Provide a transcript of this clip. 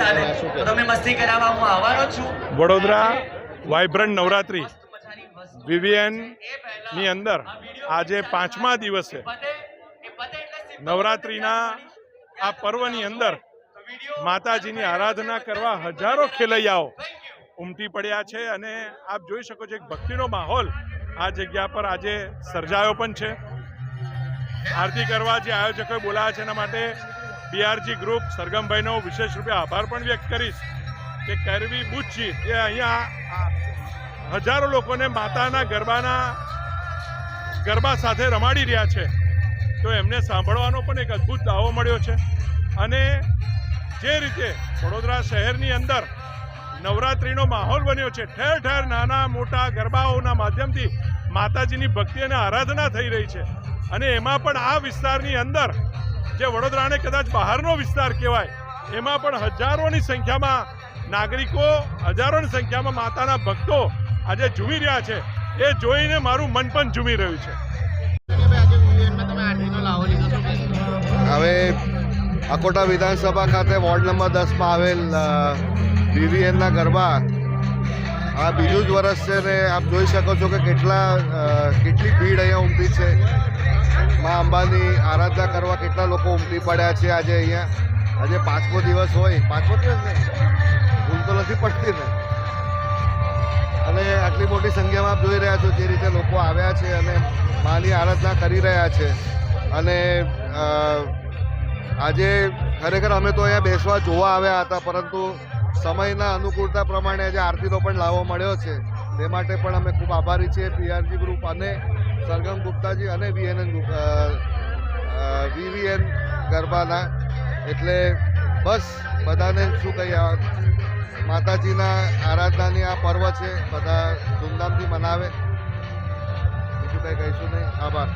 આવે તમે મસ્તી કરાવવા હું આવવાનો છું. વડોદરા વાઇબ્રન્ટ નવરાત્રિ. પહેલા ની અંદર આજે પાંચમા દિવસે નવરાત્રિના આ પર્વની અંદર માતાજીની આરાધના કરવા હજારો ખેલૈયાઓ ઉમટી પડ્યા છે અને આપ જોઈ શકો છો એક ભક્તિનો માહોલ આ જગ્યા પર આજે સર્જાયો પણ છે. આરતી કરવા જે આયોજકોએ બોલાવ્યા છે એના માટે બીઆરજી ગ્રુપ સરગમભાઈનો વિશેષ રૂપે આભાર પણ વ્યક્ત કરીશ કે કરવી બુચ્છી એ અહીંયા હજારો લોકોને માતાના ગરબાના ગરબા સાથે રમાડી રહ્યા છે. તો એમને સાંભળવાનો પણ એક અદ્ભુત દાવો મળ્યો છે. અને જે રીતે વડોદરા શહેરની અંદર નવરાત્રિનો માહોલ બન્યો છે, ઠેર ઠેર નાના મોટા ગરબાઓના માધ્યમથી માતાજીની ભક્તિ અને આરાધના થઈ રહી છે. અને એમાં પણ આ વિસ્તારની અંદર જે વડોદરાને કદાચ બહારનો વિસ્તાર કહેવાય, એમાં પણ હજારોની સંખ્યામાં નાગરિકો, હજારોની સંખ્યામાં માતાના ભક્તો આજે ઝૂમી રહ્યા છે. એ જોઈને મારું મન પણ ઝૂમી રહ્યું છે. હવે અકોટા વિધાનસભા ખાતે વોર્ડ નંબર દસમાં આવેલ બીવીએનના ગરબા, આ બીજું જ વર્ષ છે ને આપ જોઈ શકો છો કે કેટલા કેટલી ભીડ અહીંયા ઉમટી છે. મા અંબાની આરાધના કરવા કેટલા લોકો ઉમટી પડ્યા છે આજે અહીંયા? આજે પાંચમો દિવસ હોય. પાંચમો દિવસ ને ભૂલ તો નથી પડતી ને. અને આટલી મોટી સંખ્યામાં જોઈ રહ્યા છો જે રીતે લોકો આવ્યા છે અને માની આરાધના કરી રહ્યા છે. અને આજે ખરેખર અમે તો અહીંયા બેસવા જોવા આવ્યા હતા, પરંતુ સમયના અનુકૂળતા પ્રમાણે આજે આરતીનો પણ લાવો મળ્યો છે. તે માટે પણ અમે ખૂબ આભારી છીએ પીઆરજી ગ્રુપ અને સરગમ ગુપ્તાજી અને વીએનએન વીવીએન ગરબાના. એટલે બસ બધાને શું કહીએ માતાજીના આરાધનાની આ પર્વ છે, બધા ધૂમધામથી મનાવે. બીજું કંઈ કહીશું નહીં. આભાર.